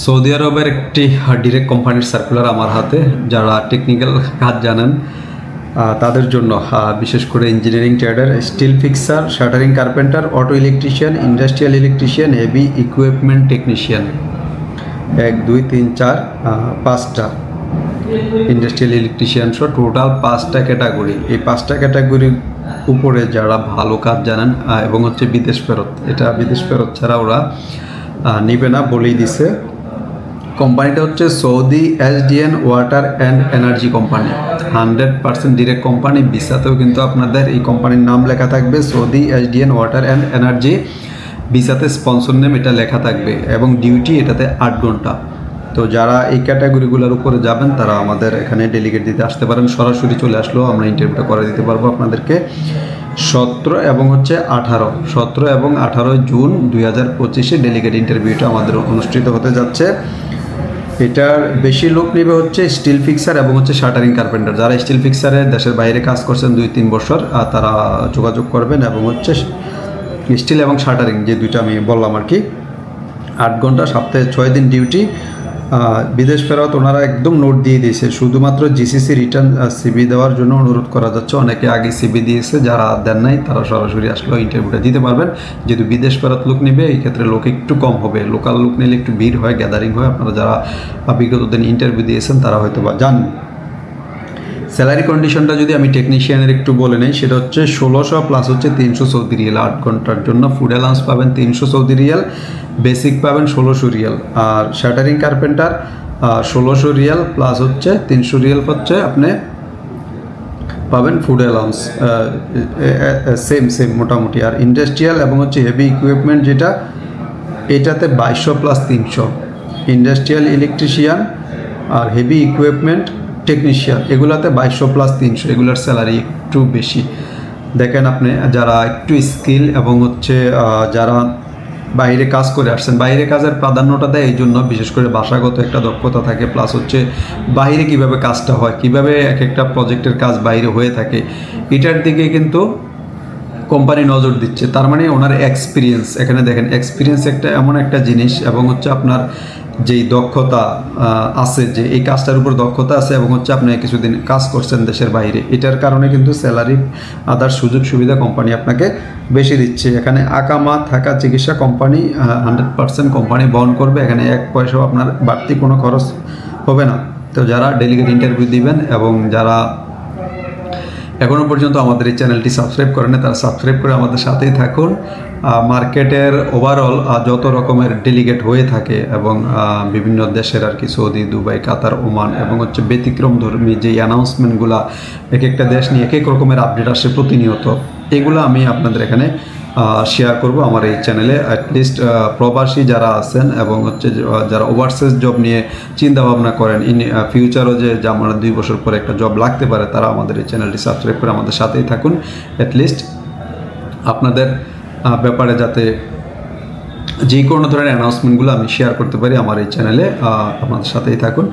Saudi আরবের একটি direct কোম্পানির সার্কুলার আমার হাতে, যারা টেকনিক্যাল কাজ জানেন তাদের জন্য বিশেষ করে engineering trader steel fixer shuttering carpenter auto electrician industrial electrician heavy equipment technician এক, দুই, তিন, চার পাঁচটা ইন্ডাস্ট্রিয়াল ইলেকট্রিশিয়ান সহ টোটাল পাঁচটা ক্যাটাগরি এই পাঁচটা ক্যাটাগরির উপরে যারা ভালো কাজ জানেন এবং হচ্ছে বিদেশ ফেরত, এটা বিদেশ ফেরত ছাড়া ওরা নিবে না বলেই দিছে। কোম্পানিটা হচ্ছে Saudi SDN water and energy company. Hundred percent direct company, ভিসাতেও কিন্তু আপনাদের এই কোম্পানির নাম লেখা থাকবে, Saudi SDN water and energy. ভিসাতে sponsor name এটা লেখা থাকবে এবং ডিউটি এটাতে আট ঘণ্টা। তো যারা এই ক্যাটাগরিগুলোর উপরে যাবেন, তারা আমাদের এখানে ডেলিগেট দিতে আসতে পারেন। সরাসরি চলে আসলেও আমরা ইন্টারভিউটা করে দিতে পারব আপনাদেরকে। সতেরো এবং হচ্ছে আঠারো। সতেরো এবং আঠারো জুন দুই হাজার পঁচিশে ডেলিগেট ইন্টারভিউটা আমাদের অনুষ্ঠিত হতে যাচ্ছে। এটার বেশি লোক নেবে হচ্ছে স্টিল ফিক্সার এবং হচ্ছে শাটারিং কার্পেন্টার যারা স্টিল ফিক্সারে দেশের বাইরে কাজ করছেন দুই তিন বছর তারা যোগাযোগ করবেন এবং হচ্ছে স্টিল এবং শাটারিং, যে দুইটা আমি বললাম আর কি। আট ঘণ্টা, সপ্তাহে ছয় দিন ডিউটি বিদেশ ফেরত ওনারা একদম নোট দিয়ে দিয়েছে। শুধুমাত্র জিসিসি রিটার্ন সিবি দেওয়ার জন্য অনুরোধ করা যাচ্ছে। অনেকে আগে সিবি দিয়েছে, যারা দেন নাই, তারা সরাসরি আসলে ইন্টারভিউটা দিতে পারবেন। যেহেতু বিদেশ ফেরত লোক নেবে, এই ক্ষেত্রে লোক একটু কম হবে। লোকাল লোক নিলে একটু ভিড় হয় গ্যাদারিং হয়। আপনারা যারা বিগত দিন ইন্টারভিউ দিয়েছেন, তারা হয়তো বা জানেন স্যালারি কন্ডিশনটা যদি আমি টেকনিশিয়ানের একটু বলে নেই, সেটা হচ্ছে ষোলোশো প্লাস হচ্ছে তিনশো সৌদি রিয়াল। আট ঘণ্টার জন্য ফুড অ্যালাউন্স পাবেন তিনশো সৌদি রিয়াল বেসিক পাবেন ষোলোশো রিয়াল। আর শাটারিং কার্পেন্টার ষোলোশো রিয়াল প্লাস হচ্ছে তিনশো রিয়াল হচ্ছে আপনি পাবেন ফুড অ্যালাউন্স সেম সেম মোটামুটি। আর ইন্ডাস্ট্রিয়াল এবং হচ্ছে হেভি ইকুইপমেন্ট যেটা, এটাতে বাইশশো প্লাস তিনশো। ইন্ডাস্ট্রিয়াল ইলেকট্রিশিয়ান আর হেভি ইকুইপমেন্ট টেকনিশিয়ান এগুলাতে বাইশশো প্লাস তিনশো, এগুলার স্যালারি একটু বেশি। দেখেন আপনি, যারা একটু স্কিল এবং হচ্ছে যারা বাইরে কাজ করে আসছেন, বাইরে কাজের প্রাধান্যটা দেয় এই জন্য বিশেষ করে ভাষাগত একটা দক্ষতা থাকে প্লাস হচ্ছে বাইরে কীভাবে কাজটা হয়, কীভাবে এক একটা প্রজেক্টের কাজ বাইরে হয়ে থাকে, এটার দিকে কিন্তু কোম্পানি নজর দিচ্ছে। তার মানে ওনার এক্সপিরিয়েন্স এখানে দেখেন এক্সপিরিয়েন্স একটা এমন একটা জিনিস এবং হচ্ছে আপনার যেই দক্ষতা আছে, যে এই কাজটার উপর দক্ষতা আছে এবং হচ্ছে আপনি কিছুদিন কাজ করছেন দেশের বাইরে, এটার কারণে কিন্তু স্যালারি আদার সুযোগ সুবিধা কোম্পানি আপনাকে বেশি দিচ্ছে। এখানে আকামা থাকা চিকিৎসা কোম্পানি হান্ড্রেড পার্সেন্ট কোম্পানি বহন করবে, এখানে এক পয়সাও আপনার বাড়তি কোনো খরচ হবে না। তো যারা ডেলিগেট ইন্টারভিউ দিবেন এবং যারা এখনও পর্যন্ত আমাদের এই চ্যানেলটি সাবস্ক্রাইব করেন তারা সাবস্ক্রাইব করে আমাদের সাথেই থাকুন। মার্কেটের ওভারঅল যত রকমের ডেলিগেট হয়ে থাকে এবং বিভিন্ন দেশের আর কি সৌদি, দুবাই, কাতার, ওমান এবং হচ্ছে ব্যতিক্রম ধর্মী যে অ্যানাউন্সমেন্টগুলো এক একটা দেশ নিয়ে এক এক রকমের আপডেট আসে প্রতিনিয়ত, এগুলো আমি আপনাদের এখানে শেয়ার করব আমার এই চ্যানেলে অ্যাটলিস্ট প্রবাসী যারা আছেন এবং হচ্ছে যারা ওভারসিজ জব নিয়ে চিন্তা ভাবনা করেন ইন ফিউচারও যে যে আমার দুই বছর পরে একটা জব লাগতে পারে, তারা আমাদের এই চ্যানেলটি সাবস্ক্রাইব করে আমাদের সাথেই থাকুন। অ্যাটলিস্ট আপনাদের ব্যাপারে যাতে যে কোনো ধরনের অ্যানাউন্সমেন্টগুলো আমি শেয়ার করতে পারি আমার এই চ্যানেলে আপনাদের সাথেই থাকুন।